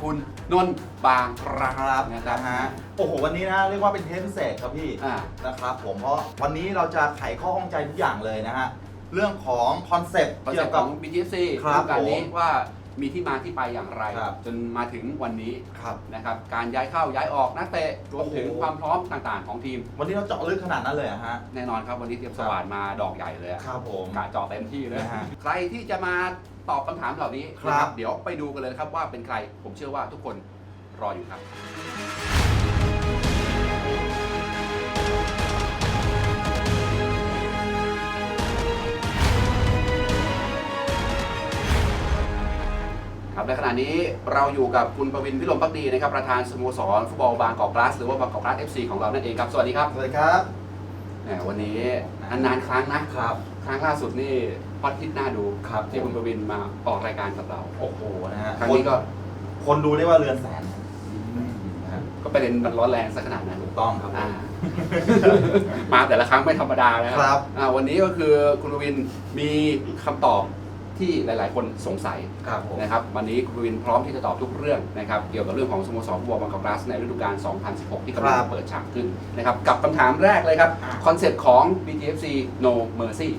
ครับผมและคุณนนท์บางคราครับนะนะคฮะรับโอ้โหวันนี้นะเรียกว่าเป็นเทปพิเศษครับพี่อ่า นะครับผมเพราะวันนี้เราจะไขข้อข้องใจทุกอย่างเลยนะฮะเรื่องของคอนเซปต์คอนเซ็เกี่ปยวต์ขกัอบง BTFC ครับโครงการนี้ผมว่ามีที่มาที่ไปอย่างไร ครับ จนมาถึงวันนี้ครับ นะครับการย้ายเข้าย้ายออกนักเตะรวมถึงโอ้โห ความพร้อมต่างๆ ของทีม วันนี้เราเจาะลึกขนาดนั้นเลยเหรอฮะ แน่นอนครับวันนี้เตรียมสว่านมาดอกใหญ่เลยอะครับผม กะเจาะเต็มที่เลย นะฮะ ใครที่จะมา ตอบคำถามเหล่านี้ครับนะเดี๋ยวไปดูกันเลยนะครับว่าเป็นใคร ผมเชื่อว่าทุกคนรออยู่ครับ ครับในขณะนี้เราอยู่กับคุณประวินพิรมพักดีนะครับประธานสโมสรฟุตบอลบางกอกกลาสหรือว่าบางกอกกลาสเอฟซีของเรานั่นเองครับสวัสดีครับสวัสดีครับแหมวันนี้นานๆครั้งนะครับ ครั้งล่าสุดนี่ ฮอตฮิตน่าดูครับที่คุณประวินมาออกรายการกับเรา โอ้โหนะฮะครั้งนี้ก็คนดูได้ว่าเรือนแสนนะฮะก็ประเด็นมันร้อนแรงสักขนาดนั้นถูกต้องครับ อ่า มาแต่ละครั้งไม่ธรรมดานะครับ อ่าวันนี้ก็คือคุณประวินมีคำตอบที่หลาย ๆ คนสงสัยครับผมนะครับ วันนี้คุณประวินพร้อมที่จะตอบทุกเรื่องนะครับ เกี่ยวกับเรื่องของสโมสรฟุตบอลบางกอกกลาสในฤดูกาล 2016 ที่กำลังครับจะเปิดฉากขึ้นนะครับ กับคำถามแรกเลยครับอ่าคอนเซ็ปต์ของ BTFC No Mercy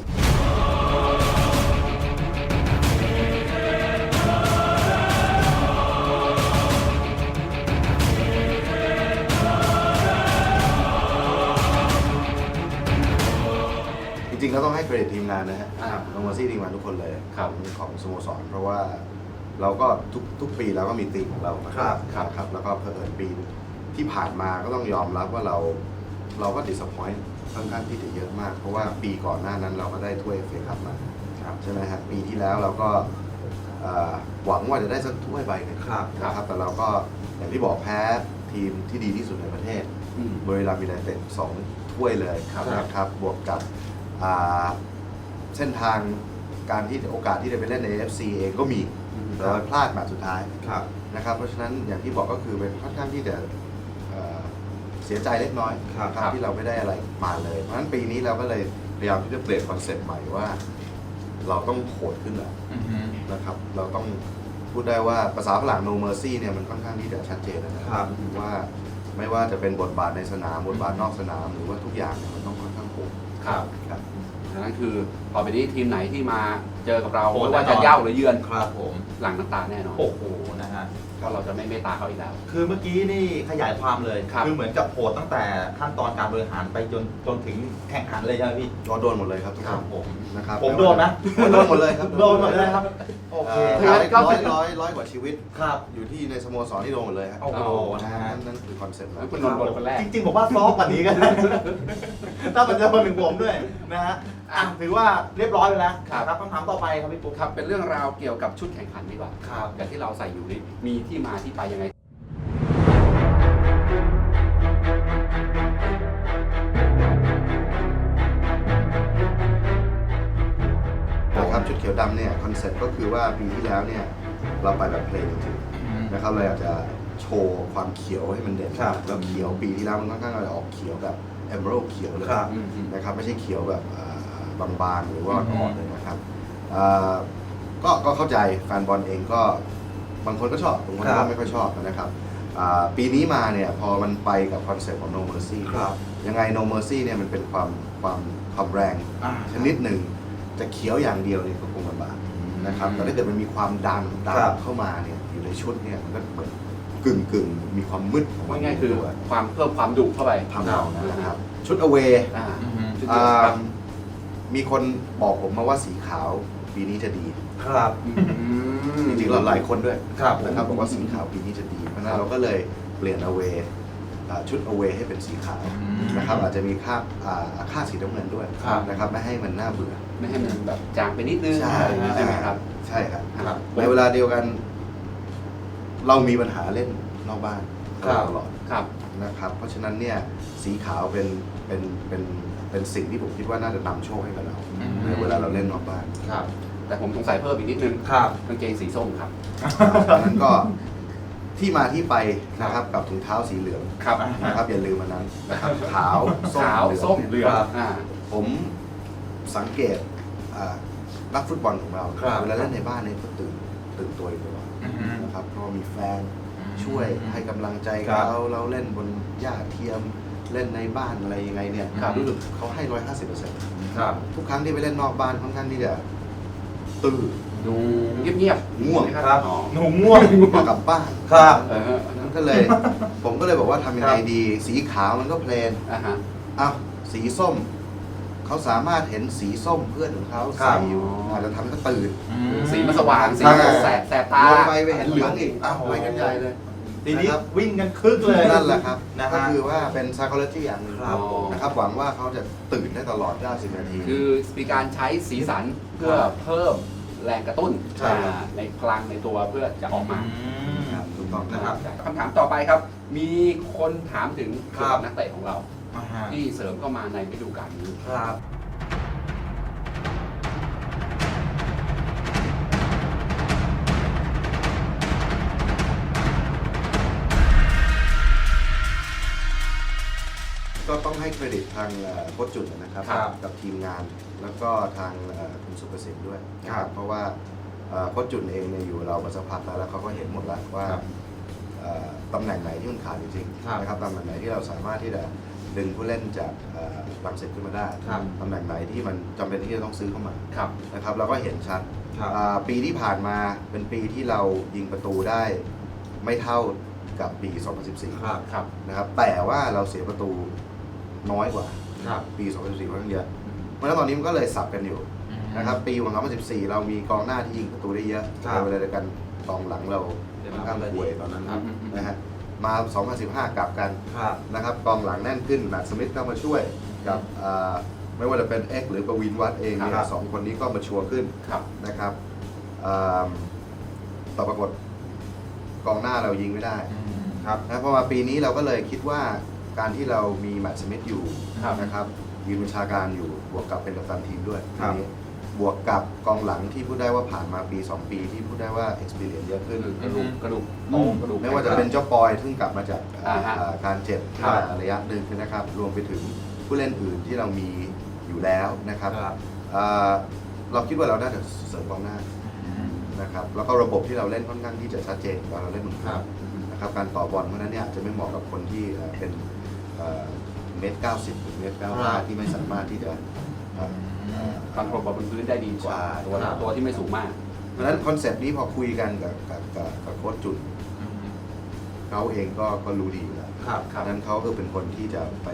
ริงๆก็ต้องให้เครดิตทีมงานนะฮะอ่าน้องมาซี่ทีมงานทุกคนเลยครับของสโมสรเพราะว่าเราก็ทุกทุกปีเราก็มีทีมของเราครับครับครับแล้วก็เผอิญปีที่ผ่านมาก็ต้องยอมรับว่าเราเราก็ดิสพอยต์ค่อนข้างที่จะเยอะมาก เพราะว่าปีก่อนหน้านั้นเราก็ได้ถ้วยเฟคัพมาครับใช่ไหมฮะปีที่แล้วเราก็เอ่อหวังว่าจะได้สักถ้วยใบหนึงครับนะครับ แต่เราก็อย่างที่บอกแพ้ทีมที่ดีที่สุดในประเทศอืมบริรัมย์ยูไนเต็ดสองถ้วยเลยครับนะครับบวกกับอ่า เส้นทางการที่โอกาสที่จะไปเล่นใน AFC เองก็มีแต่เราพลาดแมตช์สุดท้ายครับนะครับ เพราะฉะนั้นอย่างที่บอกก็คือเป็นค่อนข้างที่จะเอ่อเสียใจเล็กน้อยครับนะที่เราไม่ได้อะไรมาเลย เพราะฉะนั้นปีนี้เราก็เลยพยายามที่จะเปลี่ยนคอนเซ็ปต์ใหม่ว่า เราต้องโหดขึ้นแล้วอือฮึนะครับ เราต้องพูดได้ว่าภาษาฝรั่ง no mercy เนี่ยมันค่อนข้างที่จะชัดเจนนะคครัรับว่าไม่ว่าจะเป็นบทบาทในสนามบทบาทนอกสนามหรือว่าทุกอย่างเนี่ยมันต้องค่อนข้างโหด ครับ ครับ ดังนั้นคือต่อไปนี้ทีมไหนที่มาเจอกับเราโหดไม่ว่าแน่นจะอน เย่าหรือเยือน ครับผม หลังน้ำตาแน่นอน โอ้โหนะฮะ เพราะเราจะไม่เมตตาเขาอีกแล้ว คือเมื่อกี้นี่ขยายความเลยครับ อเหมือนกับโหดตั้งแต่ขั้นตอนการบริหารไปจนจนถึงแข่งขันเลยใช่ไหมพี่ ก็โดนหมดเลยครับทุกคครันบผมนะครับผมโดนนะ โดนหมดเลยครับโดนหมดเลยครับ โอเคเอ่อครับร้อยร้อยร้อยร้อยกว่าชีวิต ครับ อยู่ที่ในสโมสรที่โดนหมดเลยครับโอ้โหนะนะฮะฮะนั่นนั่นคือคอนเซ็ปต์แล้แล้ววคุณนนท์บนคนแรก จริงๆ ผมว่าซอฟต์กว่านี้กันถ้าเป็นเจ้าคนหนึ่งผมด้วยนะฮะ อะถือว่าเรียบร้อยไปแล้วครับครับคำถามต่อไปครับพี่ปุ๊กครับเป็นเรื่องราวเกี่ยวกับชุดแข่งขันดีกว่าครับอย่างที่เราใส่อยู่นี่มีที่มาที่ไปยังไง นะครับชุดเขียวดำเนี่ยคอนเซ็ปต์ก็คือว่าปีที่แล้วเนี่ยเราไปแบบเพลงจริงๆนะครับเราอยากจะโชว์ความเขียวให้มันเด่นครับแล้วเขียวปีที่แล้วมันค่อนข้างจะออกเขียวแบบเอมเบรเขียวเลยครับอืมอืมนะครับไม่ใช่เขียวแบบอ่า บางๆ หรือว่าอืมอ่อนเลยนะครับอ่าก็ก็เข้าใจแฟนบอลเองก็บางคนก็ชอบบางคนครัก็บไม่ค่อยชอบนะครับอ่าปีนี้มาเนี่ยพอมันไปกับคอนเซ็ปต์ของ No Mercy ครับ ยังไง No Mercy เนี่ยมันเป็นความความความแรง อ่า ชนิดหนึ่งจะเขียวอย่างเดียวเนี่ยก็คงลำบากนะครับแต่ถ้าเกิดมันมีความดันดันครับเข้ามาเนี่ยอยู่ในชุดเนี่ยมันก็เหมือนกึ่งกึ่งๆมีความมืดของมันง่ายๆคือด้วยความเพิ่มความดุเข้าไปครับทำเรานะครับ ชุด away อ่า อือฮึชุดอ่เดียวครับา มีคนบอกผมมาว่าสีขาวปีนี้จะดี ครับอืมจริงๆเราหลายคนด้วยครับนะครับบอกว่าสีขาวปีนี้จะดีเพราะฉะนั้นเราก็เลยเปลี่ยน away อ่าชุด away ให้เป็นสีขาวอืมนะครับอาจจะมีค่าอ่าค่าสีน้ำเงินด้วยครับนะครับไม่ให้มันน่าเบื่อไม่ให้มันแบบจางไปนิดนึงใช่อะไรอย่างนี้ใช่ไหมครับ ใช่ครับครับในเวลาเดียวกัน เรามีปัญหาเล่นนอกบ้านครับตลอดครับนะครับ เพราะฉะนั้นเนี่ยสีขาวเป็นเป็นเป็น เป็นสิ่งที่ผมคิดว่าน่าจะนำโชคให้กับเราอืม ในเวลาเราเล่นนอกบ้านครับ แต่ผมสงสัยเพิ่มอีกนิดนึงครับ กางเกงสีส้มครับ ดังนั้นก็ที่มาที่ไปนะครับกับถุงเท้าสีเหลืองครับนะครับอย่าลืมมันนั้นนะครับขาวส้มขาวเหลือง ส้มเหลืองครับ อ่า ผมสังเกตอ่านักฟุตบอลของเราครับ เวลาเล่นในบ้านเนี่ยก็ตื่นตื่นตัวอยู่ตลอดอือฮึนะครับเพราะว่ามีแฟนช่วยให้กำลังใจครับ เขาเราเล่นบนหญ้าเทียม เล่นในบ้านอะไรยังไงเนี่ยครับรู้สึกเขาให้ร้อยห้าสิบเปอร์เซ็นต์ครับทุกครั้งที่ไปเล่นนอกบ้านค่อนข้างที่จะตื่นดูเงียบๆง่วงนะคครัรับบอ๋อหนูง่วงมากลับบ้านครับเออนั้นก็เลย ผมก็เลยบอกว่าทำยังไงครับดี สีขาวมันก็เพลนอ่าฮะอ้าวสีส้มเขาสามารถเห็นสีส้มเพื่อนของเขาครัใส่บอยู่อาจจะทำให้เขาตื่นสีมันสว่างสีใช่มันแสบแสบตาลงไปไปเห็นเหลืองอีกอ้าวโอ้โหไปกันใหญ่เลย ทีนี้นะครับ วิ่งกันคึกเลยนั่นแหละครับนะฮะก็คือว่าเป็น psychology อย่างหนึ่งครับผมนะครับหวังว่าเขาจะตื่นได้ตลอด 90 นาที คือมีการใช้สีสันเพื่อเพิ่มแรงกระตุ้นใช่อ่าในพลังในตัวเพื่อจะออกมาครับถูกต้องนะนะคครัรับบ คำถามต่อไปครับ มีคนถามถึงคเกี่รัยวบกับ นักเตะของเรา อ่าฮะที่เสริมเข้ามาในฤดูกาลนี้ครับ ก็ต้องให้เครดิตทางเอ่อโค้ชจุนนะครับ ครับกับทีมงานแล้วก็ทางเอ่อคุณสุประสิทธิ์ด้วยนะคครัรับบเพราะว่าเอ่อโค้ชจุนเองเนี่ยอยู่เรามาสักพักแล้วแล้วเขาก็เห็นหมดแล้วว่าครับเอ่อตำแหน่งไหนที่มันขาดจริงครับๆนะครับตำแหน่งไหนที่เราสามารถที่จะดึงผู้เล่นจากเอ่อลังเสร็จขึ้นมาได้ครับ ตำแหน่งไหนที่มันจำเป็นที่จะต้องซื้อเข้ามาครับ นะครับเราก็เห็นชัด ครับ อ่าปีที่ผ่านมาเป็นปีที่เรายิงประตูได้ไม่เท่ากับปี2014ครับครับ นะครับแต่ว่าเราเสียประตู น้อยกว่าครับปี 2014ค่อนข้างเยอะเพราะฉะนั้นตอนนี้มันก็เลยสับกันอยู่นะครับปีของ2014 เรามีกองหน้าที่ยิงประตูได้เยอะครับในเวลาเดียวกันกองหลังเราเดี๋ยวค่อนข้างป่วยตอนนั้นครับนะฮะมา 2015 กลับกันครับนะครับกองหลังแน่นขึ้นแมตต์สมิธก็มาช่วยกับอ่าไม่ว่าจะเป็นเอ็กหรือประวินวัดเองเนี่ครัยบสองคนนี้ก็มาชัวร์ขึ้นครับนะครับอ่าแต่ปรากฏกองหน้าเรายิงไม่ได้ครับนะเพราะว่าปีนี้เราก็เลยคิดว่า การที่เรามีแมตต์สมิธอยู่ครับนะครับยืนบัญชาการอยู่บวกกับเป็นกัปตันทีมด้วยครับทีนี้บวกกับกองหลังที่พูดได้ว่าผ่านมาปี 2 ปีที่พูดได้ว่า experience เยอะขึ้นกระดูกกระดูกอืโตมกระดูกไม่ว่าจะเป็นเจ้าปอยซึ่งกลับมาจากอ่าฮะอ่าการเจ็บครับมาระยะหนึ่งนะครับ รวมไปถึงผู้เล่นอื่นที่เรามีอยู่แล้วนะครับครับอ่าเราคิดว่าเราน่าจะเสริมกองหน้านะครับแล้วก็ระบบที่เราเล่นค่อนข้างที่จะชัดเจนว่าเราเล่นเหมือนครักับนนะครับการต่อบอลเพราะฉะนั้นเนี่ยอาจจะไม่เหมาะกับคนที่เอ่อเป็น เอ่อเมตรเก้าสิบหรือเมตรเก้าครัห้าบที่ไม่สามารถที่จะเอ่อเอ่อคอนโทรลบอลบนพื้นได้ดีกว่าใช่ตัวครับตัวที่ไม่สูงมาก เพราะฉะนั้นคอนเซปต์นี้พอคุยกันกับกับกับกับโค้ชจุนเขาเองก็ก็รู้ดีอยู่แล้วครับเพราะฉะนั้นเขาก็เป็นคนที่จะไป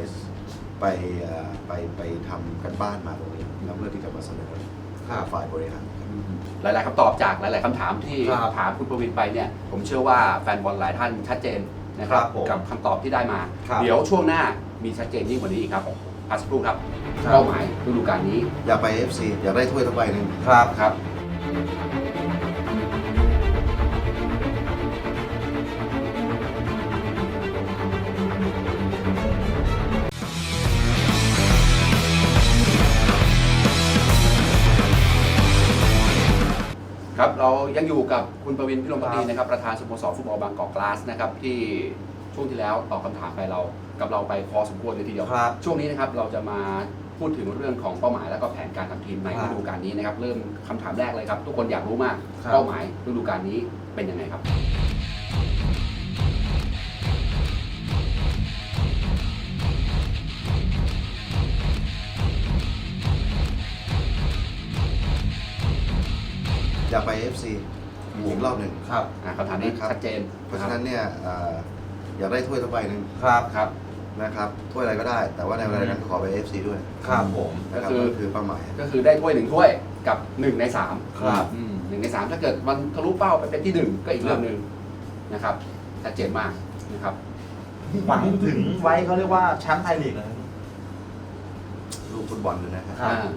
ไปเอ่อไปไปทำกันบ้านมาตรงนี้แล้วเพื่อที่จะมาเสนอครับฝ่ายบริหารหลาย ๆคำตอบจากหลาย ๆคำถามที่ครับถามคุณประวินไปเนี่ย ผมเชื่อว่าแฟนบอลหลายท่านชัดเจน นะครับครับผมกับคำตอบที่ได้มา ครับเดี๋ยวช่วงหน้ามีชัดเจนยิ่งกว่านี้อีกครับพักสักครู่ครับครับ เป้าหมายฤดูกาลนี้อยากไป FC อยากได้ถ้วยทั้งใบหนึ่ง ครับ ครับ เรายังอยู่กับคุณประวินพิรมปตีนะครับประธานสโมสรฟุตบอลบางกอกกลาสนะครับที่ช่วงที่แล้วตอบคำถามไปเรากับเราไปพอสมควรเลยทีเดียว ครับ ช่วงนี้นะครับเราจะมาพูดถึงเรื่องของเป้าหมายและก็แผนการทำทีมในครัฤบดูกาลนี้นะครับเริ่มคำถามแรกเลยครับ ทุกคนอยากรู้มากครับ เป้าหมายฤดูกาลนี้เป็นยังไงครับ FC อีกรอบหนึ่ง ครับ อ่าคำถามนี้ครับ ชัดเจนเพราะฉะนั้นเนี่ยเอ่ออยากได้ถ้วยทั้งใบหนึ่งครับ ครับ นะครับถ้วยอะไรก็ได้ แต่ว่าในเวลาเดียวกันก็ขอไป FC ด้วยครับผม นะครับก็คือ นั่นคือเป้าหมาย ก็คือได้ถ้วยหนึ่งถ้วยกับหนึ่งในสามครับ อืมหนึ่งในสามถ้าเกิดมันทะลุเป้าไปเป็นที่หนึ่งก็อีกเรื่องหนึ่งนะครับชัดเจนมากนะครับ หวังถึงไว้เขาเรียกว่าแชมป์ไทยลีกเลยลูกฟุตบอลเลยนะครับครับอ่า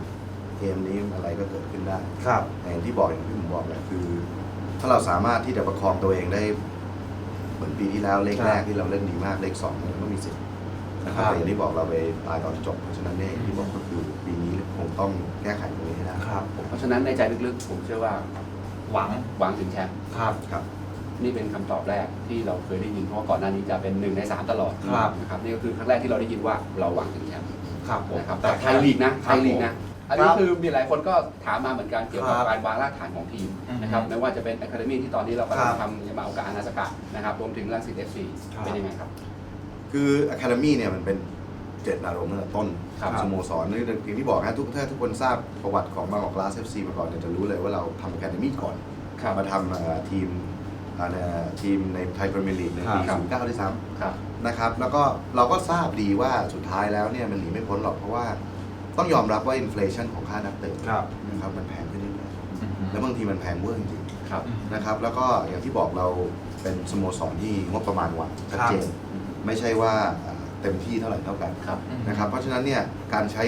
เกมนี้อะไรก็เกิดขึ้นได้ครับแต่อย่างที่บอกอย่างที่ผมบอกแหละคือ ถ้าเราสามารถที่จะประคองตัวเองได้ เหมือนปีที่แล้วเลขครับแรกที่เราเล่นดีมากเลขสองมันก็มีสิทธิ์นะครับครับแต่อย่างที่บอกเราไปตายตอนจบเพราะฉะนั้นเนี่ยอย่างที่บอกก็คือปีนี้คงต้องแก้ไขตรงนี้ให้ได้ครับเพราะฉะนั้นในใจลึกๆผมเชื่อว่า หวังหวังถึงแชมป์ครับครับ นี่เป็นคำตอบแรกที่เราเคยได้ยินเพราะว่าก่อนหน้านี้จะเป็นหนึ่งในสามตลอดครับนะครับนี่ก็คือครั้งแรกที่เราได้ยินว่าเราหวังถึงแชมป์ครับผมนะครับแต่ไทยลีกนะไทยลีกนะ อันนี้ครับคือมีหลายคนก็ถามมาเหมือนกันเกี่ยวกับครับการวางรากฐานของทีมอือฮึนะครับไม่ว่าจะเป็น Academy ที่ตอนนี้เรากำลัคงรับทำยามาโอกาอานาสกะนะครับรวมถึงรังสิตเอฟซีครับเป็นยังไงครับ คือ Academy เนี่ยมันเป็นเจตนารมณ์ตั้งแต่ต้นครับสโมสรนี่อย่างที่บอกนะทุกถ้าทุกคนทราบประวัติของบางกอกกลาสเอฟซีมาก่อนเนี่ยจะรู้เลยว่าเราทำ Academy ก่อนครับมาทำเอ่อทีมเอ่อทีมในไทยพรีเมียร์ลีกในปีครับ09ด้วยซ้ำครับนะครับแล้วก็เราก็ทราบดีว่าสุดท้ายแล้วเนี่ยมันหนีไม่พ้นหรอกเพราะว่า ต้องยอมรับว่าอินฟลชันของค่านักเตะครับ นะครับมันแพงขึ้นเรื่อยๆแล้วบางทีมันแพงเวอร์จริงครับ ๆนะครับ แล้วก็อย่างที่บอกเราเป็นสโมสรที่งบประมาณวางชัดเจน ไม่ใช่ว่าเอ่อเต็มที่เท่าไหร่เท่ากันครับ นะครับ เพราะฉะนั้นเนี่ยการใช้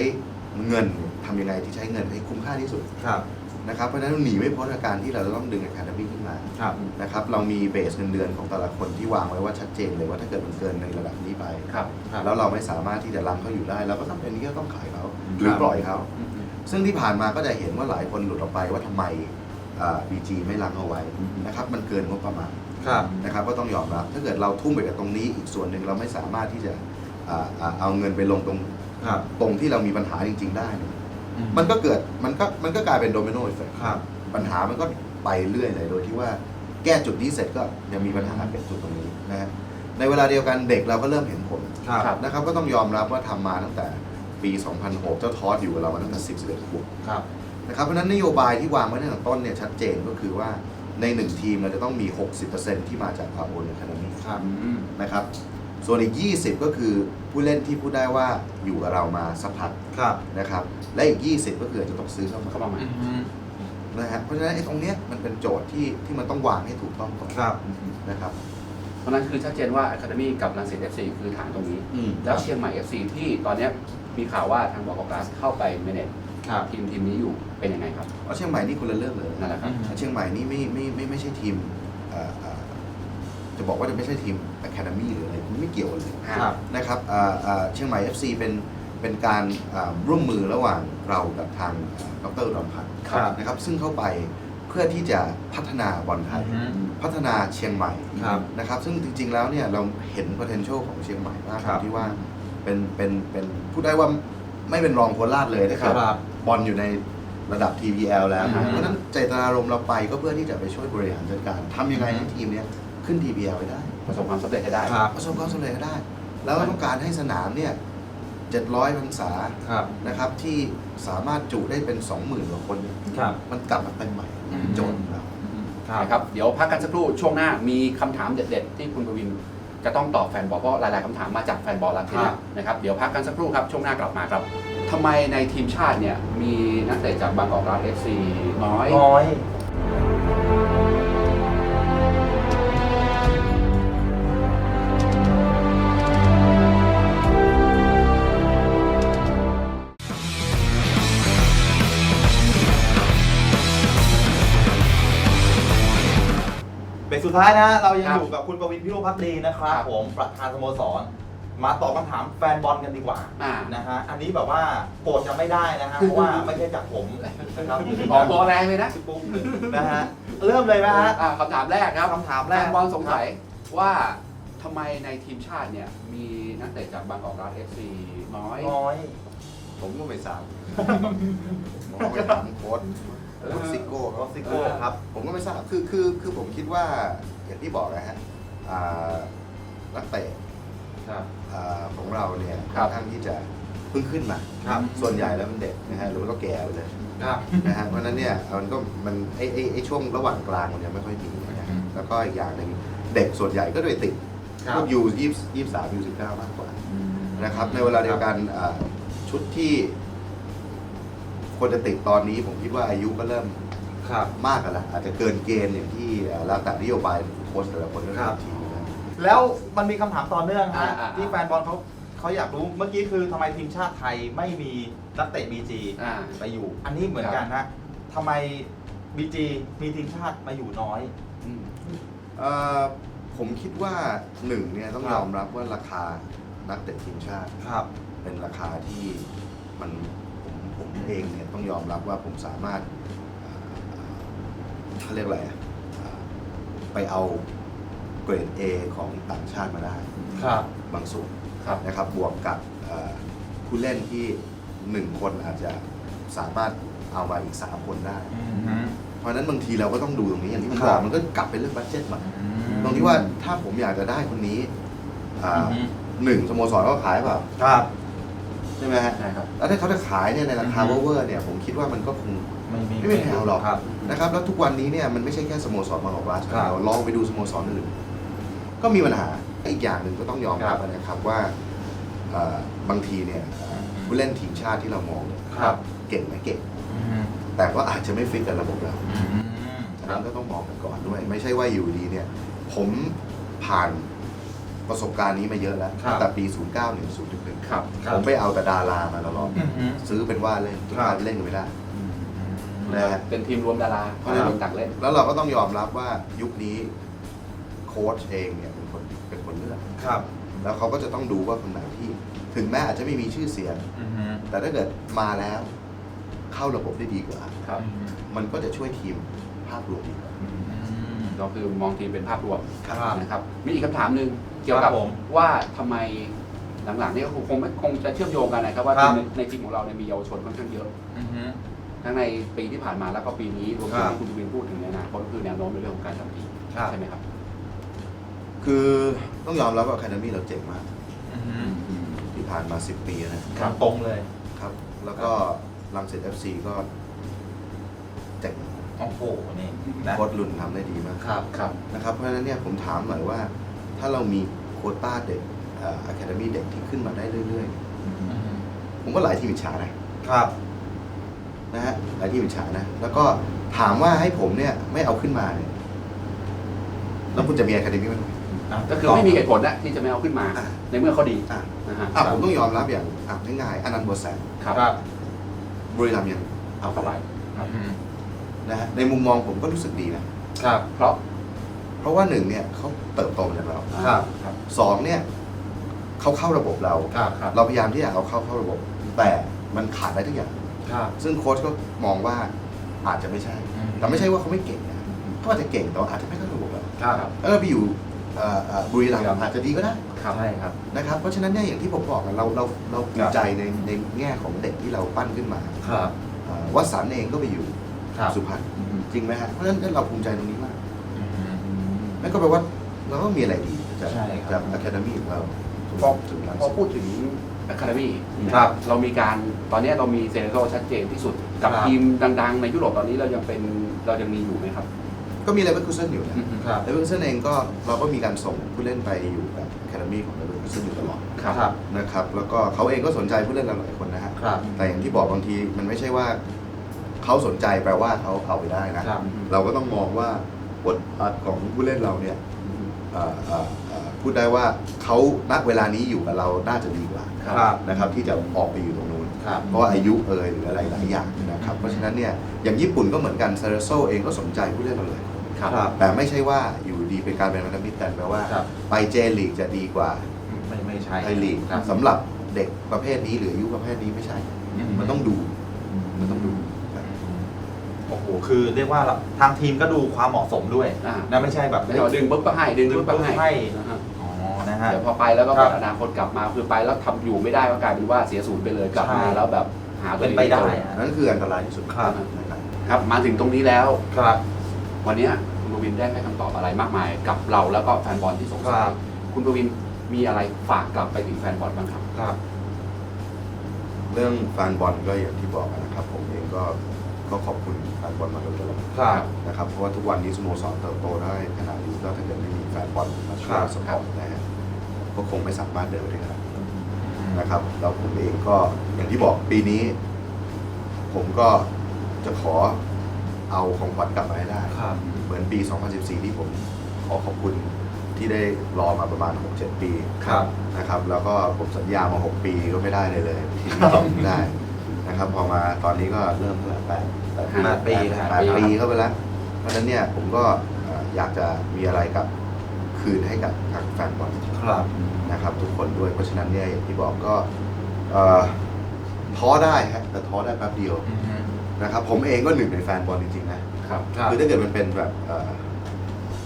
เงินทำยังไงที่ใช้เงินให้คุ้มค่าที่สุดครับ นะครับ เพราะฉะนั้นหนีไม่พ้นกับการที่เราจะต้องดึง Academy ขึ้นมา ครับ นะครับ เรามีเบสเงินเดือนของแต่ละคนที่วางไว้ว่าชัดเจนเลยว่าถ้าเกิดมันเกินในระดับนี้ไป ครับครับแล้วเราไม่สามารถที่จะรังเขาอยู่ได้เราก็ต้องเป็นที่จะต้องขายเขา หรืคอรับปล่อยเขาอืมซึ่งที่ผ่านมาก็จะเห็นว่าหลายคนหลุดออกไปว่าทำไมบีจีไม่รังเอาไว้นะครับ มันเกินงบประมาณครับนะครับก็ต้องยอมรับ ถ้าเกิดเราทุ่มไปกับตรงนี้อีกส่วนหนึ่งเราไม่สามารถที่จะอ่าอ่าเอาเงินไปลงตรงครับตรงที่เรามีปัญหาจริง ๆ ได้เนี่ยมันก็เกิดมันก็มันก็กลายเป็นโดมิโนเอฟเฟกครับปัญหามันก็ไปเรื่อยเลยโดยที่ว่าแก้จุดนี้เสร็จก็ยังมีปัญหาเกิดจุดตรงนี้นะฮะในเวลาเดียวกันเด็กเราก็เริ่มเห็นผลครับครับนะครับก็ต้องยอมรับว่าทำมาตั้งแต่ ปี 2006 เจ้าทอสอยู่กับเรามาตั้งแต่ 10 11ขวบครับนะครับเพราะฉะนั้นนโยบายที่วางไว้ตั้งแต่ต้นเนี่ยชัดเจนก็คือว่าในหนึ่งทีมเราจะต้องมี 60%ที่มาจากอาโอนแคนามีครับอืมนะครับส่วนอีก 20 ก็คือผู้เล่นที่พูดได้ว่าอยู่กับเรามาสักพักครับนะครับและอีก 20 ก็คืออาจจะต้องซื้อเข้ามาเข้ามาใหม่นะฮะเพราะฉะนั้นไอ้ตรงเนี้ยมันเป็นโจทย์ที่ที่มันต้องวางให้ถูกต้องก่อนครับนะครับเพราะฉะนั้นคือชัดเจนว่า Academy กับรังสิต FC คือฐานตรงนี้อืมแล้วเชียงใหม่ FC ที่ตอนเนี้ย มีข่าวว่าทางบกกลาสเข้าไปเมเนจครับทีมทีมนี้อยู่เป็นยังไงครับ เอาเชียงใหม่นี่คนละเรื่องเลยนั่นแหละครับ เชียงใหม่นี่ไม่ไม่ไม่ไม่ใช่ทีมเอ่อเอ่อจะบอกว่าจะไม่ใช่ทีม Academy หรืออะไรมันไม่เกี่ยวกันเลย ครับ นะครับเอ่อเอ่อเชียงใหม่ FC เป็นเป็นการอ่าร่วมมือระหว่างเรากับทางดรอุดมพันธ์ครับ นะครับ ซึ่งเข้าไปเพื่อที่จะพัฒนาบอลไทยพัฒนาเชียงใหม่ครับนะครับ ซึ่งจริงๆแล้วเนี่ยเราเห็น potential ของเชียงใหม่มากครับ ที่ว่า เป็นเป็นเป็นพูดได้ว่าไม่เป็นรองโคราชเลยนะครับครับบอลอยู่ในระดับ TPL แล้วอืมเพราะฉะนั้นเจตนารมณ์เราไปก็เพื่อที่จะไปช่วยบริหารจัดการทำยังไงให้ทีมเนี้ยขึ้น TPL ไปได้ ประสบความสำเร็จให้ได้ ครับ ประสบความสำเร็จให้ได้ แล้วก็ต้องการให้สนามเนี่ย 700พรรษาครับ นะครับ ที่สามารถจุได้เป็น 20,000กว่าคนเนี่ยครับ มันกลับมาเป็นใหม่อืม โจทย์ของเรานะครับ เดี๋ยวพักกันสักครู่ ช่วงหน้ามีคำถามเด็ดๆ ที่คุณประวิน จะต้องตอบแฟนบอลเพราะหลายๆคำถามมาจากแฟนบอลแล้วทีเดียวนะครับเดี๋ยวพักกันสักครู่ครับช่วงหน้ากลับมาครับทำไมในทีมชาติเนี่ยมีนักเตะจากบางกอกกราสเอฟซีน้อยน้อย สุดท้ายนะ เรายังครับอยู่กับคุณประวินพิโรจน์พักดีนะครับครับผมประธานสโมสร มาตอบคำถามแฟนบอลกันดีกว่าอ่า นะฮะอันนี้แบบว่าโกรธจะไม่ได้นะฮะเพราะว่าไม่ใช่จากผมนะครับออกตัวแรงเลยนะปุ๊บนะฮะเริ่มเลยนะฮะอ่าคำถามแรกครับคำถามแฟแรกนบอลสงสัยว่าทำไมในทีมชาติเนี่ยมีนักเตะจากบางกอกกราสเอฟซีน้อย น้อย ผมก็ไม่ทราบผมก็ไปถามโค้ชโค้ชซิโก้โค้ชซิโก้ครับ ผมก็ไม่ทราบคือคือคือผมคิดว่าอย่างที่บอกนะฮะอ่านักเตะครับ อ่าของเราเนี่ยครัค่อบ นข้างที่จะเพิ่งขึ้นมาครับ ส่วนใหญ่แล้วเป็นเด็กนะฮะหรือว่าก็แก่ไปเลยครับ นะฮะเพราะฉะนั้นเนี่ยมันก็มันไอ้ไอ้ไอ้ช่วงระหว่างกลางมันยังไม่ค่อยมีนะฮะแล้วก็อีกอย่างหนึ่งเด็กส่วนใหญ่ก็โดยติด ครับ พวกยูยี่ยี่สามยูสิบเก้ามากกว่านะครับในเวลาเดียวกันอ่า ชุดที่ควรจะติดตอนนี้ผมคิดว่าอายุก็เริ่มครับ มากกันแล้วอาจจะเกินเกณฑ์อย่างที่เอ่อแล้วแต่นโยบายของโค้ชแต่ละคนก็ครับ ทีมนะ แล้วมันมีคำถามต่อเนื่องฮะอ่าอ่า ที่แฟนบอลเขาเขาอยากรู้เมื่อกี้คือทำไมทีมชาติไทยไม่มีนักเตะบีจีอ่า ไปอยู่ อันนี้เหมือนกันฮะทำไมบีจีมีทีมชาติมาอยู่น้อยอืมเอ่อผมคิดว่าหนึ่งเนี่ยต้องครับ ยอมรับว่าราคานักเตะทีมชาติ ครับ เป็นราคาที่มันผมผมเองเนี่ยต้องยอมรับว่าผมสามารถเอ่อเอ่อเขาเรียกอะไรอะเอ่อไปเอาเกรด A ของต่างชาติมาได้ครับบางส่วนครับนะครับบวกกับเอ่อผู้เล่นที่หนึ่งคนอาจจะสามารถเอามาอีกสามคนได้อือฮึเพราะฉะนั้นบางทีเราก็ต้องดูตรงนี้อย่างที่ผมครับบอกมันก็กลับไปเรื่องบัตเจ็ตมาอืมตรงที่ว่าถ้าผมอยากจะได้คนนี้อ่าอือฮึหนึ่งสโมสรเขาขายเปล่าครับ ใช่ไหมฮะใช่ครับแล้วถ้าเขาจะขายเนี่ยในราคาอือฮึเวอร์ๆเนี่ยผมคิดว่ามันก็คง ไม่มีไม่มีแถวหรอกครับ นะครับ แล้วทุกวันนี้เนี่ยมันไม่ใช่แค่สโมสรบางกอกกลาสครับเราลองไปดูสโมสรอื่น ก็มีปัญหาอีกอย่างหนึ่งก็ต้องยอมรับครับ นะครับว่าเอ่อบางทีเนี่ยเอ่อผู้เล่นทีมชาติที่เรามองเนี่ยครับ เก่งไหมเก่ง อืมแต่ว่าอาจจะไม่ฟิตกับระบบเราอืมอันครันั้บ นก็ต้องมองกันก่อนด้วย ไม่ใช่ว่าอยู่ดีเนี่ย ผมผ่าน ประสบการณ์นี้มาเยอะแล้วครับตั้งแต่ปี 09 1 0 1ครับครับ ผมไปเอาแต่ดารามาตลอดอือฮึ ซื้อเป็นว่าเล่นทุกครับการเล่นกันไม่ได้ นะฮะ เป็นทีมรวมดาราเพราะฉะนั้น เป็นต่างเล่น แล้วเราก็ต้องยอมรับว่ายุคนี้โค้ชเองเนี่ยเป็นคนเป็นคนเลือก ครับแล้วเขาก็จะต้องดูว่าคนไหนที่ ถึงแม้อาจจะไม่มีชื่อเสียง อือฮึแต่ถ้าเกิดมาแล้ว เข้าระบบได้ดีกว่า ครับ มันก็จะช่วยทีม ภาพรวมดีกว่าอืมก็คือมองทีมเป็นภาพรวมครับนะครับ มีอีกคำถามหนึ่งเกี่ยวครักับบผมว่าทำไมหลังๆนี่ก็คงไม่คงจะเชื่อมโยงกันนะครับว่าครับ ในในทีมของเราเนี่ยมีเยาวชนค่อนข้างเยอะ อือฮึ ทั้งในปีที่ผ่านมาแล้วก็ปีนี้รวมถึงครับที่คุณวินพูดถึงในอนาคตก็คือแนวโน้มในเรื่องของการทำทีมครับ ใช่ไหมครับ คือต้องยอมรับว่า a ค a d มี่เราเจ๋งมากอือฮึที่ผ่านมา 10 ปีนะครับตรงเลย ครับ แล้วก็ลังเสร็จ FC ก็เจ๋ง โอ้โหนี่นะโค้ชลุนทำได้ดีมากครับครับนะครับเพราะฉะนั้นเนี่ยผมถามหน่อยว่า ถ้าเรามีโควต้าเด็กอะคาเดมี่เด็กที่ขึ้นมาได้เรื่อยอือฮึๆผมว่าหลายทีมอิจฉานะครับนะฮะหลายทีมอิจฉานะ แล้วก็ถามว่าให้ผมเนี่ยไม่เอาขึ้นมาเนี่ยแล้วคุณจะมีอะคาเดมี่ไหมอะก็คือไม่มีเหตุผลนะที่จะไม่เอาขึ้นมาอะในเมื่อเขาดีอะนะฮะอะผมต้องยอมรับอย่างอะง่ายๆอนันต์บัวแสงครับครับบุรีรัมย์ยังเอาเข้าเข้าไปไปอือฮึ นะฮะในมุมมองผมก็รู้สึกดีนะครับ เพราะ เพราะว่าหนึ่งเนี่ยเขาเติบโตมาจากเราครับครับสองเนี่ยเขาเข้าระบบเราครับครับเราพยายามที่จะเอาเข้าเข้าระบบ แต่มันขาดอะไรทุกอย่าง ครับ ซึ่งโค้ชก็มองว่าอาจจะไม่ใช่ อืม แต่ไม่ใช่ว่าเขาไม่เก่งนะเขาอาจจะเก่งแต่ว่าอาจจะไม่เข้าระบบเราครับแล้วก็ไปอยู่เอ่อเอ่อบุรีรัมย์อาจจะดีก็ได้ครับใช่ครับ นะครับ เพราะฉะนั้นเนี่ยอย่างที่ผมบอกอะเราเราเราภูครัมิบใจในในแง่ของเด็กที่เราปั้นขึ้นมาครับ เอ่อวัดสันเองก็ไปอยู่ ครับ สุพรรณอืมจริงไหมฮะเพราะฉะนั้นเราภูมิใจตรงนี้มากอืม นั่นก็แปลว่าเราก็มีอะไรดีจากใช่ครับ จากอะคาเดมี่ของเราพอถึงลังพอสิต พูดถึง Academy ครับ เรามีการตอนนี้เรามีเซเลโซชัดเจนที่สุด กับครับ ทีมดัง ๆ ในยุโรปตอนนี้เรายังเป็นเรายังมีอยู่ไหมครับ ก็มีเลเวอร์คูเซนอยู่นะครับ เลเวอร์คูเซนเองก็เราก็มีการส่งผู้เล่นไปอยู่กับอะคาเดมี่ของเลเวอร์คูเซนอยู่ตลอดครับครับนะครับ แล้วก็เขาเองก็สนใจผู้เล่นเราหลายคนนะฮะ ครับ แต่อย่างที่บอกบางทีมันไม่ใช่ว่า เขาสนใจแปลว่าเขาเอาไปได้นะ ครับ เราก็ต้องมองว่าบทบาทของผู้เล่นเราเนี่ยเอ่อเอ่อเอ่อพูดได้ว่าเขาณเวลานี้อยู่กับเราน่าจะดีกว่าครับ นะครับ ที่จะออกไปอยู่ตรงนู้น ครับ เพราะว่าอายุเอ่ยหรืออะไรหลายอย่างนะครับ เพราะฉะนั้นเนี่ยอย่างญี่ปุ่นก็เหมือนกันซาร์โซเองก็สนใจผู้เล่นเราหลายคนครับ ครับ แต่ไม่ใช่ว่าอยู่ดีเป็นการเป็นพันธมิตรกันแปลว่าครับ ไปเจลีกจะดีกว่าไม่ไม่ใช่ไทยลีกครับสำหรับเด็กประเภทนี้หรืออายุประเภทนี้ไม่ใช่ มันต้องดู มันต้องดูครับ โอ้โหคือเรียกว่าทางทีมก็ดูความเหมาะสมด้วยอ่า นะไม่ใช่แบบไม่ใช่ว่าดึงปุ๊บก็ให้ดึงปุ๊บก็ดึงปุ๊บให้ให้นะฮะอ๋อนะฮะ เดี๋ยวพอไปแล้วก็ครัแบบบอนาคตกลับมาคือไปแล้วทำอยู่ไม่ได้ก็กลายเป็นว่าเสียศูนย์ไปเลยกลับมาใช่ แล้วแบบหาตัวเป็นองไปได้ม่จอ อะนั่นคืออันตรายที่สุดครับ นะครับ ครับมาถึงตรงนี้แล้ว ครับ วันเนี้ยคุณประวินได้ให้คำตอบอะไรมากมาย กับเราแล้วก็แฟนบอลที่สงสัครัยบ คุณประวินมีอะไรฝากกลับไปถึงแฟนบอลบ้างครับ ครับ เรื่องแฟนบอลก็อย่างที่บอกนะครับ ผมเองก็ ก็ขอบคุณแฟนบอลมาโดยตลอดครับนะครับเพราะว่าทุกวันนี้สโมสรเติบโตได้ขนาดนี้ก็ถ้าเกิดไม่มีแฟนบอลมาช่วยครับสปอร์ตนะฮะก็คงไม่สามารถเดินไปได้ขนาดนี้นะครับแล้วผมเองก็อย่างที่บอกปีนี้ ผมก็จะขอเอาของขวัญกลับมาให้ได้ครับเหมือนปี 2014 ที่ผมขอขอบคุณที่ได้รอมาประมาณ 6-7 ปีครับนะครับ แล้วก็ผมสัญญามา 6 ปีก็ไม่ได้เลยเลย ที่ครับไม่ได้ นะครับพอมาตอนนี้ก็เริ่มเท่าไหร่แปดแปดแปดปีแล้วแปดปีเข้าไปแล้ว เพราะฉะนั้นเนี่ยผมก็เอ่ออยากจะมีอะไรกับคืนให้กับทางแฟนบอลครับนะครับทุกคนด้วยเพราะฉะนั้นเนี่ยอย่างที่บอกก็เอ่อท้อได้ฮะแต่ท้อได้แป๊บเดียวอือฮึนะครับผมเองก็หนึ่งในแฟนบอลจริงๆนะครับครับคือถ้าเกิดมันเป็นแบบเอ่อ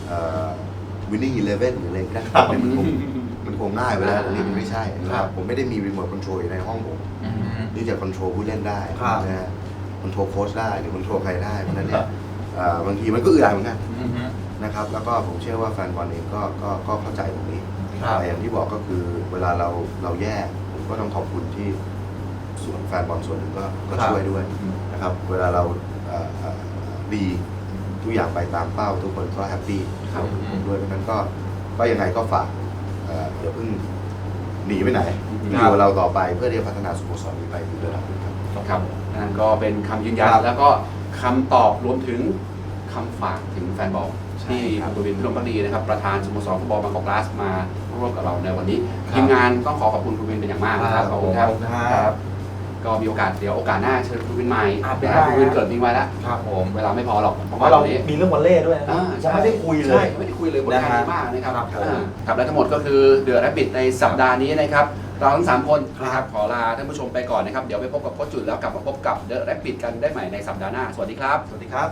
เอ่อ winning eleven หรืออะไรก็ได้ครับมันคงมันคงง่ายไปแล้วอันนี้มันไม่ใช่นะคครัรับบผมไม่ได้มีรีโมทคอนโทรลอยู่ในห้องผมอือฮึ ที่จะคอนโทรลผู้เล่นได้ครับนะฮะคอนโทรลโค้ชได้หรือคอนโทรลใครได้เพราะฉะนั้นเนี่ยเอ่อบางทีมันก็อึดอัดเหมือนกันอือฮึ นะครับ แล้วก็ผมเชื่อว่าแฟนบอลเองก็ก็ก็เข้าใจตรงนี้ครับ แต่อย่างที่บอกก็คือเวลาเราเราแย่ผมก็ต้องขอบคุณที่ส่วนแฟนบอลส่วนหนึ่งก็ก็ช่วยด้วย นะครับเวลาเราเอ่อเอ่อดีทุกอย่างไปตามเป้า ทุกคนก็แฮปปี้ครับผมด้วยเพราะฉะนั้นก็ก็ยังไงก็ฝากเอ่ออย่าเพิ่งหนีไปไหนครับ อยู่กับเราต่อไปเพื่อที่จะพัฒนาสโมสรนี้ไปอยู่ระดับหนึงครับ ครับนั่นก็เป็นคำยืนยันครับแล้วก็คำตอบรวมถึงคำฝากถึงแฟนบอลใช่ที่ครับคุณประวินพิรมพักดีนะครับ ประธานสโมสรฟุตบอลบางกอกกลาสมาร่วมกับเราในวันนี้ครับทีมงานต้องขอขอบคุณคุณวินเป็นอย่างมากนะครับครับขอบคุณครับขอบคุณครับ ก็มีโอกาสเดี๋ยวโอกาสหน้าเชิญคุณวินใหม่อะนะได้ครับคุณวินเกิดทิ้งไว้แล้วครับผมเวลาไม่พอหรอกเพเพราะราะว่าเราวันนี้มีเรื่องวอลเล่ด้วยนะอ่า ยังไม่ได้คุยเลใช่ย ไม่ได้คุยเลยผลงานนะฮะดีมากนะครับครับผม อ่าครับและทั้งหมดก็คือเดือดแรปิดในสัปดาห์นี้นะครับ เราทั้งสามคนนะครับขอลาท่านผู้ชมไปก่อนนะครับ เดี๋ยวไปพบกับโค้ชจุดแล้วกลับมาพบกับเดอะแรปิดกันได้ใหม่ในสัปดาห์หน้า สวัสดีครับ สวัสดีครับ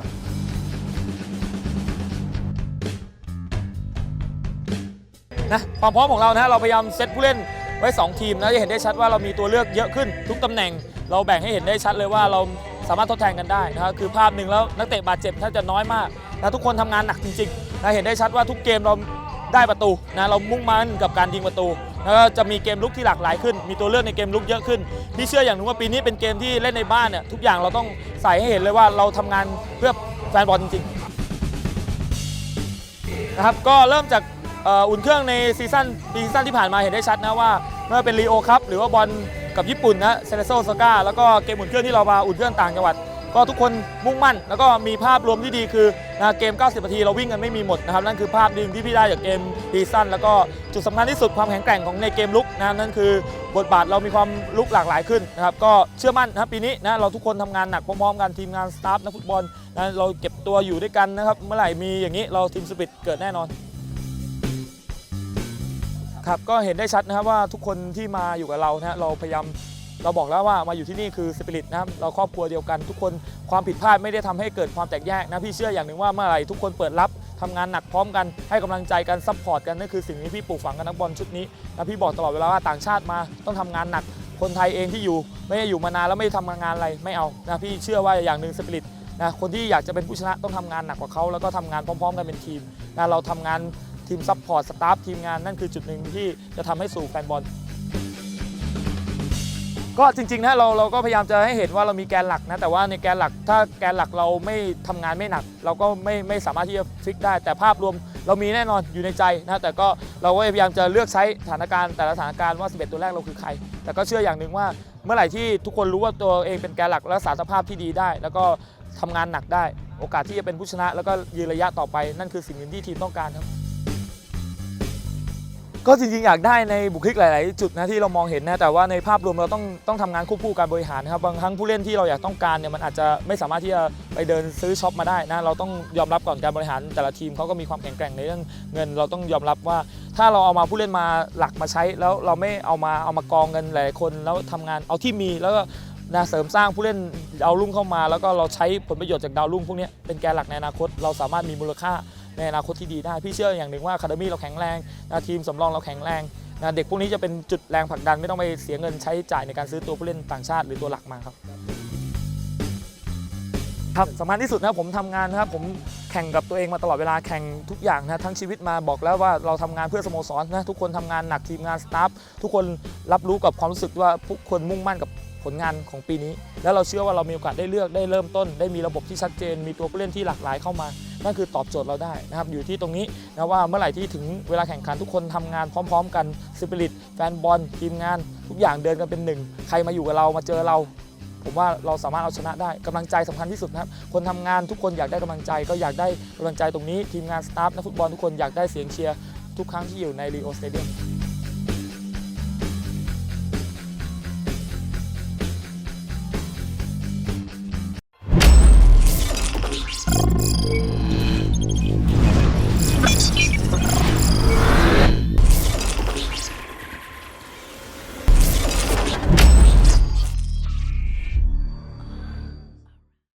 นะความพร้อมของเรานะเราพยายามเซตผู้เล่นไว้ 2 ทีมนะจะเห็นได้ชัดว่าเรามีตัวเลือกเยอะขึ้น ทุกตำแหน่ง เราแบ่งให้เห็นได้ชัดเลยว่าเราสามารถทดแทนกันได้นะครับคือภาพหนึ่งแล้วนักเตะบาดเจ็บแทบจะน้อยมากนะทุกคนทำงานหนักจริงๆนะเห็นได้ชัดว่าทุกเกมเราได้ประตูนะเรามุ่งมั่นกับการยิงประตู แล้วก็จะมีเกมลุกที่หลากหลายขึ้น มีตัวเลือกในเกมลุกเยอะขึ้น พี่เชื่ออย่างหนึ่งว่าปีนี้เป็นเกมที่เล่นในบ้านเนี่ยทุกอย่างเราต้องใส่ให้เห็นเลยว่าเราทำงานเพื่อแฟนบอลจริงๆนะครับก็เริ่มจากอ,อุ่นเครื่องในซีซั่นปีซีซั่นที่ผ่านมาเห็นได้ชัดนะว่าไม่ว่าเป็นรีโอคัพหรือว่าบอลกับญี่ปุ่นนะเซเลโซสกาแล้วก็เกมอุ่นเครื่องที่เรามาอุ่นเครื่องต่างจังหวัด ก็ทุกคนมุ่งมั่น แล้วก็มีภาพรวมที่ดีคือนะเกม 90 นาทีเราวิ่งกันไม่มีหมดนะครับนั่นคือภาพหนึ่งที่พี่ได้จากเกมซีซั่นแล้วก็จุดสำคัญที่สุดความแข็งแกร่งของในเกมลุกนะนั่นคือบทบาทเรามีความลุกหลากหลายขึ้นนะครับก็เชื่อมั่นนะครับปีนี้นะเราทุกคนทำงานหนักพร้อมๆกันทีมงานสตาฟนักฟุตบอลนะเราเก็บตัวอยู่ด้วยกันนะครับเมื่อไหร่มีอย่างนี้เราทีมสปิริตเกิดแน่นอนครับก็เห็นได้ชัดนะครับว่าทุกคนที่มาอยู่กับเรานะเราพยายาม เราบอกแล้วว่ามาอยู่ที่นี่คือสปิริตนะครับเราครอบครัวเดียวกัน ทุกคนความผิดพลาดไม่ได้ทำให้เกิดความแตกแยกนะพี่เชื่ออย่างหนึ่งว่าเมื่อไหร่ทุกคนเปิดรับทำงานหนักพร้อมกันให้กำลังใจกันซัพพอร์ตกันนั่นคือสิ่งที่พี่ปลูกฝังกับนักบอลชุดนี้นะพี่บอกตลอดเวลาว่าต่างชาติมาต้องทำงานหนักคนไทยเองที่อยู่ไม่ได้อยู่มานานแล้วไม่ได้ทำงานอะไรไม่เอานะพี่เชื่อว่าอย่างหนึ่งสปิริตนะคนที่อยากจะเป็นผู้ชนะต้องทำงานหนักกว่าเขาแล้วก็ทำงานพร้อม ๆ กันเป็นทีมนะเราทำงานทีมซัพพอร์ตสตาฟทีมงานนั่นคือจุดหนึ่งที่จะทำให้สู่แฟนบอล ก็จริงๆนะเราเราก็พยายามจะให้เห็นว่าเรามีแกนหลักนะแต่ว่าในแกนหลักถ้าแกนหลักเราไม่ทำงานไม่หนัก เราก็ไม่ไม่สามารถที่จะฟิกได้ แต่ภาพรวมเรามีแน่นอนอยู่ในใจนะแต่ก็เราก็พยายามจะเลือกใช้สถานการณ์แต่ละสถานการณ์ว่า 11 ตัวแรกเราคือใคร แต่ก็เชื่ออย่างหนึ่งว่าเมื่อไหร่ที่ทุกคนรู้ว่าตัวเองเป็นแกนหลักรักษาสภาพที่ดีได้ แล้วก็ทำงานหนักได้ โอกาสที่จะเป็นผู้ชนะ แล้วก็ยืนระยะต่อไปนั่นคือสิ่งหนึ่งที่ทีมต้องการครับ ก็จริงๆ อยากได้ในบุคลิกหลาย ๆ จุดนะที่เรามองเห็นนะแต่ว่าในภาพรวมเราต้องต้องทำงานควบคู่การบริหารนะครับบางครั้งผู้เล่นที่เราอยากต้องการเนี่ยมันอาจจะไม่สามารถที่จะไปเดินซื้อช็อปมาได้นะเราต้องยอมรับก่อนการบริหาร แต่ละทีมเขาก็มีความแข็งแกร่งในเรื่องเงิน เราต้องยอมรับว่า ถ้าเราเอามาผู้เล่นมาหลักมาใช้ แล้วเราไม่เอามาเอามากองกันหลายๆคนแล้วทำงานเอาที่มีแล้วก็นะเสริมสร้างผู้เล่นดาวรุ่งเข้ามา แล้วก็เราใช้ผลประโยชน์จากดาวรุ่งพวกเนี้ยเป็นแกนหลักในอนาคตเราสามารถมีมูลค่า ในอนาคตที่ดีได้ พี่เชื่ออย่างหนึ่งว่าคาเดมี่เราแข็งแรงนะทีมสำรองเราแข็งแรงนะเด็กพวกนี้จะเป็นจุดแรงผลักดันไม่ต้องไปเสียเงินใช้จ่ายในการซื้อตัวผู้เล่นต่างชาติหรือตัวหลักมาครับครับสำคัญที่สุดนะผมทำงานนะครับผมแข่งกับตัวเองมาตลอดเวลาแข่งทุกอย่างนะทั้งชีวิตมาบอกแล้วว่าเราทำงานเพื่อสโมสรนะทุกคนทำงานหนักทีมงานสตาฟทุกคนรับรู้กับความรู้สึกว่าทุกคนมุ่งมั่นกับผลงานของปีนี้ แล้วเราเชื่อว่าเรามีโอกาสได้เลือกได้เริ่มต้น ได้มีระบบที่ชัดเจน มีตัวผู้เล่นที่หลากหลายเข้ามา นั่นคือตอบโจทย์เราได้นะครับอยู่ที่ตรงนี้นะว่าเมื่อไหร่ที่ถึงเวลาแข่งขันทุกคนทำงานพร้อม ๆ กันสปิริตแฟนบอลทีมงาน ทุกอย่างเดินกันเป็นหนึ่งใครมาอยู่กับเรามาเจอเราผมว่าเราสามารถเอาชนะได้กำลังใจสำคัญที่สุดนะครับ คนทำงานทุกคนอยากได้กำลังใจ ก็อยากได้กำลังใจตรงนี้ ทีมงานสตาฟนักฟุตบอลทุกคนอยากได้เสียงเชียร์ทุกครั้งที่อยู่ในรีโอสเตเดียม